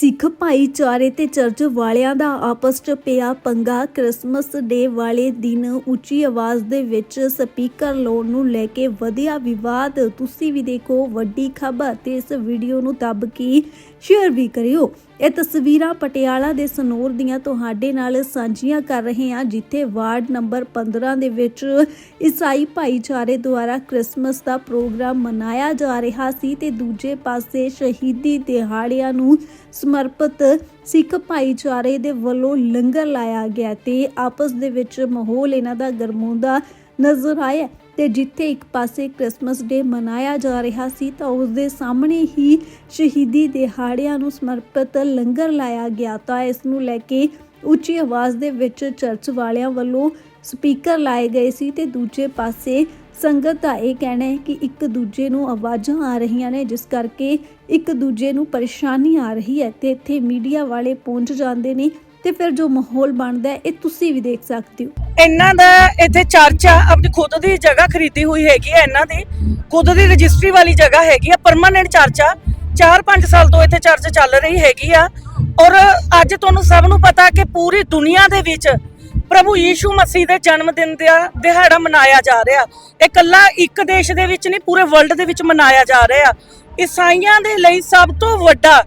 ਸਿੱਖ ਭਾਈਚਾਰੇ ਤੇ ਚਰਚ ਵਾਲਿਆਂ ਦਾ ਆਪਸ 'ਚ ਪਿਆ ਪੰਗਾ। ਕ੍ਰਿਸਮਸ ਡੇ ਵਾਲੇ ਦਿਨ ਉੱਚੀ ਆਵਾਜ਼ ਦੇ ਵਿੱਚ ਸਪੀਕਰ ਲਾਉਣ ਨੂੰ ਲੈ ਕੇ ਵਧਿਆ ਵਿਵਾਦ। ਤੁਸੀਂ ਵੀ ਦੇਖੋ ਵੱਡੀ ਖਬਰ ਤੇ ਇਸ ਵੀਡੀਓ ਨੂੰ ਦੱਬ ਕੇ ਸ਼ੇਅਰ ਵੀ ਕਰਿਓ। ਇਹ ਤਸਵੀਰਾਂ ਪਟਿਆਲਾ ਦੇ ਸਨੋਰ ਦੀਆਂ ਤੁਹਾਡੇ ਨਾਲ ਸਾਂਝੀਆਂ ਕਰ ਰਹੇ ਹਾਂ, ਜਿੱਥੇ ਵਾਰਡ ਨੰਬਰ 15 ਦੇ ਵਿੱਚ ਈਸਾਈ ਭਾਈਚਾਰੇ ਦੁਆਰਾ ਕ੍ਰਿਸਮਸ ਦਾ ਪ੍ਰੋਗਰਾਮ ਮਨਾਇਆ ਜਾ ਰਿਹਾ ਸੀ ਤੇ ਦੂਜੇ ਪਾਸੇ ਸ਼ਹੀਦੀ ਦਿਹਾੜਿਆਂ ਨੂੰ ਸਮਰਪਿਤ ਸਿੱਖ ਭਾਈਚਾਰੇ ਦੇ ਵੱਲੋਂ ਲੰਗਰ ਲਾਇਆ ਗਿਆ ਤੇ ਆਪਸ ਦੇ ਵਿੱਚ ਮਾਹੌਲ ਇਹਨਾਂ ਦਾ ਗਰਮਾਉਂਦਾ ਨਜ਼ਰ ਆਇਆ ਤੇ ਜਿੱਥੇ ਇੱਕ ਪਾਸੇ ਕ੍ਰਿਸਮਸ ਡੇ ਮਨਾਇਆ ਜਾ ਰਿਹਾ ਸੀ ਤਾਂ ਉਸ ਦੇ ਸਾਹਮਣੇ ਹੀ ਸ਼ਹੀਦੀ ਦਿਹਾੜਿਆਂ ਨੂੰ ਸਮਰਪਿਤ ਲੰਗਰ ਲਾਇਆ ਗਿਆ ਤਾਂ ਇਸ ਨੂੰ ਲੈ ਕੇ ਉੱਚੀ ਆਵਾਜ਼ ਦੇ ਵਿੱਚ ਚਰਚ ਵਾਲਿਆਂ ਵੱਲੋਂ ਸਪੀਕਰ ਲਾਏ ਗਏ ਸੀ ਤੇ ਦੂਜੇ ਪਾਸੇ ਸੰਗਤ ਦਾ ਇਹ ਕਹਿਣਾ ਹੈ ਕਿ ਇੱਕ ਦੂਜੇ ਨੂੰ ਆਵਾਜ਼ਾਂ ਆ ਰਹੀਆਂ ਨੇ, ਜਿਸ ਕਰਕੇ ਇੱਕ ਦੂਜੇ ਨੂੰ ਪਰੇਸ਼ਾਨੀ ਆ ਰਹੀ ਹੈ ਤੇ ਇੱਥੇ ਮੀਡੀਆ ਵਾਲੇ ਪਹੁੰਚ ਜਾਂਦੇ ਨੇ ਤੇ ਫਿਰ ਜੋ ਮਾਹੌਲ ਬਣਦਾ ਹੈ, ਇਹ ਤੁਸੀਂ ਵੀ ਦੇਖ ਸਕਦੇ ਹੋ। ਇਹਨਾਂ ਦਾ ਇੱਥੇ ਚਰਚਾ ਆ ਆਪਣੀ ਖੁਦ ਦੀ ਜਗ੍ਹਾ ਖਰੀਦੀ ਹੋਈ ਹੈਗੀ ਆ ਇਹਨਾਂ ਦੀ, ਖੁਦ ਦੀ ਰਜਿਸਟਰੀ ਵਾਲੀ ਜਗ੍ਹਾ ਹੈਗੀ ਆ ਪਰਮਾਨੈਂਟ ਚਰਚ। ਆ 4-5 ਸਾਲ ਤੋਂ ਇੱਥੇ ਚਰਚ ਚੱਲ ਰਹੀ ਹੈਗੀ ਆ। ਔਰ ਅੱਜ ਤੁਹਾਨੂੰ ਸਭ ਨੂੰ ਪਤਾ ਕਿ ਪੂਰੀ ਦੁਨੀਆ ਦੇ ਵਿੱਚ ਪ੍ਰਭੂ ਯੀਸ਼ੂ ਮਸੀਹ ਦੇ ਜਨਮ ਦਿਨ ਦਾ ਦਿਹਾੜਾ ਮਨਾਇਆ ਜਾ ਰਿਹਾ। ਇਹ ਕੱਲਾ ਇੱਕ ਦੇਸ਼ ਦੇ ਵਿੱਚ ਨਹੀਂ, ਪੂਰੇ ਵਰਲਡ ਦੇ ਵਿੱਚ ਮਨਾਇਆ ਜਾ ਰਿਹਾ। ਈਸਾਈਆਂ ਦੇ ਲਈ ਸਭ ਤੋਂ ਵੱਡਾ